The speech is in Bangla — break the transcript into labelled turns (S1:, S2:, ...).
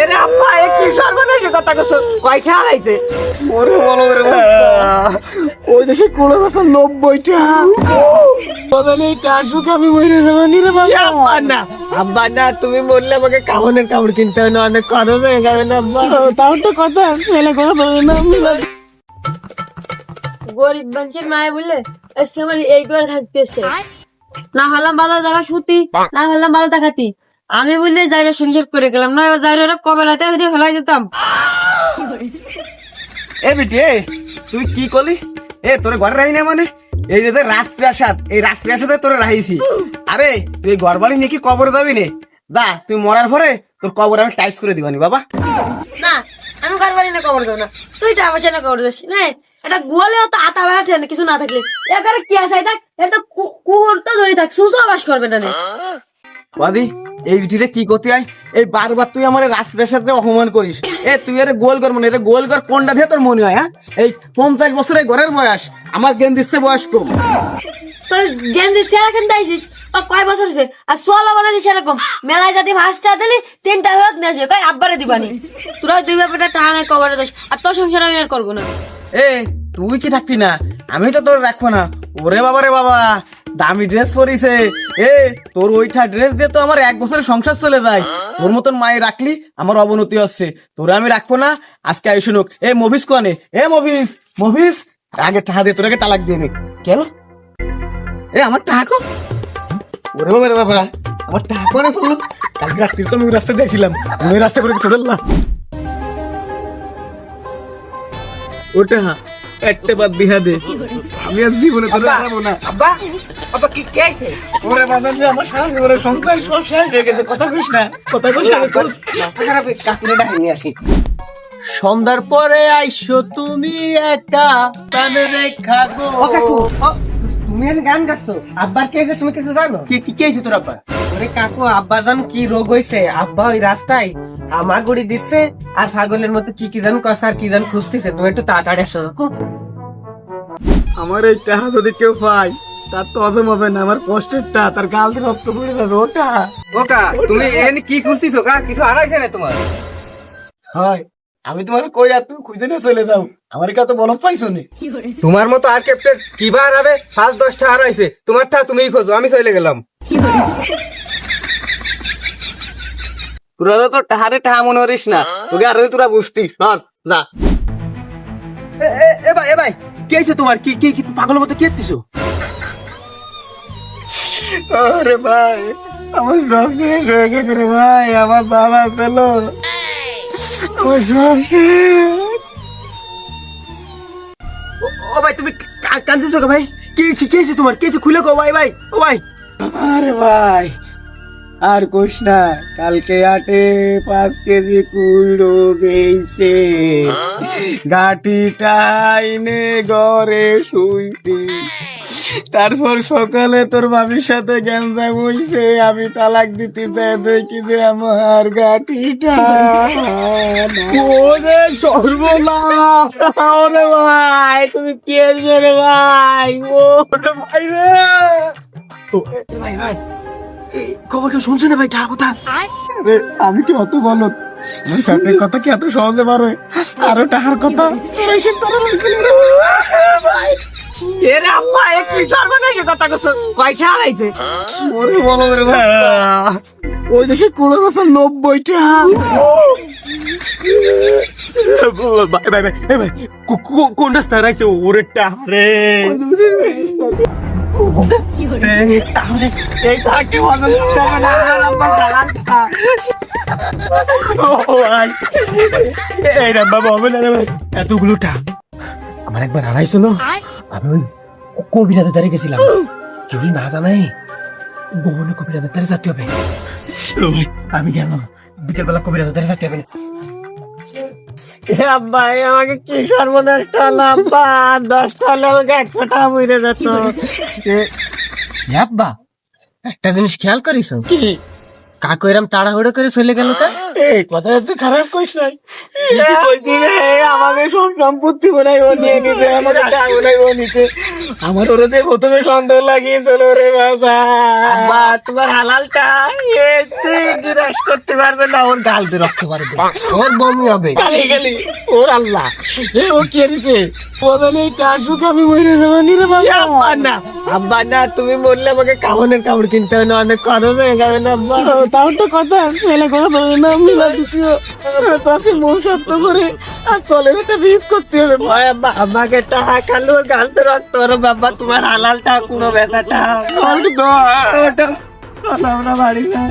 S1: এরে আব্বা এ কি সর্বনাশী কথা কইছো? কয়টা হারাইছে
S2: ওরে বলো রে
S1: ওই দেশে কোলে বছর নব্বইটা। বলেন টাসুকে আমি মরে যাবানি রে বাবা না আব্বা না তুমি মরলে আমাকে কামনের কাপড় কিনতে হবে না অনেক খরচ হয়ে যাবে না আব্বা। তাও তো কথা ছেলে করে দেবে না
S3: গরিব মানুষের মায়ে বলে আজকে আমার এই করে থাকতেছে। না হলাম ভালো দেখা শুতি না হলাম ভালো দেখাতি আমি বুঝলে জায়গা সংসার করে গেলাম না জায়গা কবে রাতে আমি ফেলাই যেতাম
S2: এ বিটি এ তুই কি করলি? এ তোর ঘরে রাহি না মানে? এই যে রাজপ্রাসাদ এই রাজপ্রাসাদে তোর রাহিছি আরে তুই এই ঘর বাড়ি নাকি কবর যাবি নে? দা তুই মরার পরে তোর কবর আমি টাইস করে দিবানি বাবা।
S3: না আমি ঘর বাড়ি না কবর দেবো না। তুই টাকা পয়সা না কবর দিস না। এটা গোলে তো আতা বেড়াচ্ছে না কিছু না থাকলে। এবারে কি আছে দেখ এটা কুকুর তো ধরে থাক সুসো বাস করবে না।
S2: বাদি এই বিটিতে কি করতে আয় এই বারবার তুই আমার রাজপ্রাসাদে অপমান করিস। এ তুই এর গোল কর মনে এর গোল কর কোনটা দিয়ে তোর মনে হয় হ্যাঁ? এই পঞ্চাশ বছরের ঘরের বয়স আমার জ্ঞান দিচ্ছে বয়স কম।
S3: তোর গেঞ্জি সেরা কেন দিয়েছিস ও কয় বছর হয়েছে? আর সোলা বানালি সেরকম মেলায় যদি ভাসটা দিলি তিনটা ফেরত নিয়ে আসে কয় আব্বারে দিবানি। তোরা দুই ব্যাপারটা টাকা নাই কবরে দিস আর তোর সংসার আমি আর করব না।
S2: এ তুই কি থাকবি না? আমি তো তোর রাখব না। ওরে বাবা রে বাবা। দামি ড্রেস পরিছে। এ তোর ওইটা ড্রেস দিয়ে তো আমার এক বছরের সংসার চলে যায়। তোর মতন মায়ে রাখলি আমার অবনতি হচ্ছে। তোরে আমি রাখব না আজকে আই শুনুক এ মভিস কোয়ানে? এ মভিস মভিস আগে টাকা দিয়ে তোর আগে তালাক দিয়ে নে। কেন? এ আমার টাকা? ওরে বাবা বাবা আমার টাকা করে ফেলল? কালকে রাত্রি তো আমি রাস্তা দিয়েছিলাম আমি রাস্তা করে চলে না ওটা একটা বাদ দিহা দে। আমি আর জীবনে তোরে হারাবো না।
S1: আব্বা আব্বা কি কে আইছে
S2: ওরে যে আমার সারা সংসার সব শেষ হয়ে গেছে কথা কইস না কথা কইস না কইস।
S1: মাথা খারাপ কাকুরে আসি।
S2: সন্ধ্যার পরে আইসো তুমি একা প্রাণে রেখা গো।
S1: ও কাকু তুমি গান গাচ্ছো? আব্বার কে তুমি কিছু জানো?
S2: কি কি কি তোর আব্বা?
S1: ওরে কাকু আব্বা জান কি রোগ হয়েছে আব্বা ওই রাস্তায় আমাগুড়ি দিচ্ছে আর ছাগলের মতো কি কি জান কষা আর কি জান খুঁজতেছে। তুমি একটু তাড়াতাড়ি আসো কাকু।
S2: আমার এই টাকা যদি কেউ পায় তার তো হজম হবে না আমার কষ্টের টা তার গাল দিয়ে রক্ত পড়ে যাবে ওটা।
S1: ওকা তুমি এনে কি খুঁজতেছো কা কিছু হারাইছে না তোমার?
S2: হয় আমি তোমার কই আর তুমি খুঁজে নিয়ে চলে যাও আমার কাছে বলদ পাইছো নি।
S1: তোমার মতো আর ক্যাপ্টেন কিবা হারাবে পাঁচ দশটা হারাইছে তোমারটা তুমিই খোঁজো আমি চলে গেলাম।
S2: তোরা তো টাহারে টাহা মনে করিস না তোকে আর তোরা বুঝতিস এ, এ ভাই এ ভাই। কি হয়েছে তোমার? কি কি কি পাগলের মতো কি হচ্ছিস আরে ভাই আমার সব শেষ হয়ে গেছে রে ভাই আমার বাবা পেল। আমার সব ও- ভাই তুমি কা- কাঁদতেছো কে ভাই? কি কি কি হয়েছে তোমার? কি হয়েছে খুলে কো ভাই ভাই ও ভাই। আরে ভাই আর কোশ না কালকে আটে পাঁচ কেজি কুইড়ো গেছে গাঠিটা আইনে ঘরে শুইছি। তারপর সকালে তোর বাবির সাথে গ্যাঞ্জা বইছে আমি তালাক দিতে চাই দেখি যে আমার গাঠিটা ওরে সর্বনাশ! ওরে ভাই তুমি কে রে ভাই? ওরে ভাই রে! ও, ভাই ভাই। খবর কেউ শুনছে না ভাই? টাকা কথা আমি কি অত বলো সামনের কথা কি এত সহজে পারবে আরও টাকার কথা? বেশি তোর ভাই
S1: এরে আব্বা এ কি সর্বনাশী কথা কইছো? কয়টা হারাইছে?
S2: ওরে বলো রে ভাই। ওই দেশে কোলে বছর নব্বইটা। কোন রাস্তা রাইছে ওরে টারে এতগুলো টা আমার একবার হারাইছো না আমি ওই ক- কবিরাজের দ্বারে গেছিলাম কেউ না জানাই গোপনে কবিরাজের দ্বারে যেতে হবে আমি গেলাম বিকেলবেলা কবিরাজের দ্বারে যেতে হবে
S1: এ আমাকে কি সর্বনাশটা হলো? আব্বা দশটা হলে আমাকে একশো টাকা বইরে যেত
S2: আব্বা
S1: একটা জিনিস খেয়াল করিস।
S2: কি?
S1: কাকু এরম তাড়াহুড়ো করে চলে গেল তো? এই কথাটা তুই খারাপ কইস নাই। আমাদের সব সম্পত্তি বোনাই ও নিয়ে নিছে আমাদের টাকা বোনাই ও নিছে আমার ওরে দিয়ে প্রথমে সন্দেহ লাগিয়েছিল রে বাবা। তোমার হালালটা এ করতে পারবে না ওর গাল দিয়ে রাখতে পারবে ওর বমি হবে। গালি গালি ওর আল্লাহ। এ ও কে এই টাসুক আমি মরে যাবানি রে বাবা। আব্বা না। আব্বা না তুমি মরলে আমাকে কামনের কামড় কিনতে হবে না অনেক খরচ হয়ে যাবে না আব্বা। তাও তো কথা ছেলে করে দেবে না আমি দ্বিতীয়। তাকে করে আর চলে একটা রিপ করতে হবে। ভয় আব্বা আমাকে টাকা খালো ওর গাল তো রক্ত ওর বাবা তোমার পুরো ব্যথাটা। ওটা ওটা বাড়ি না।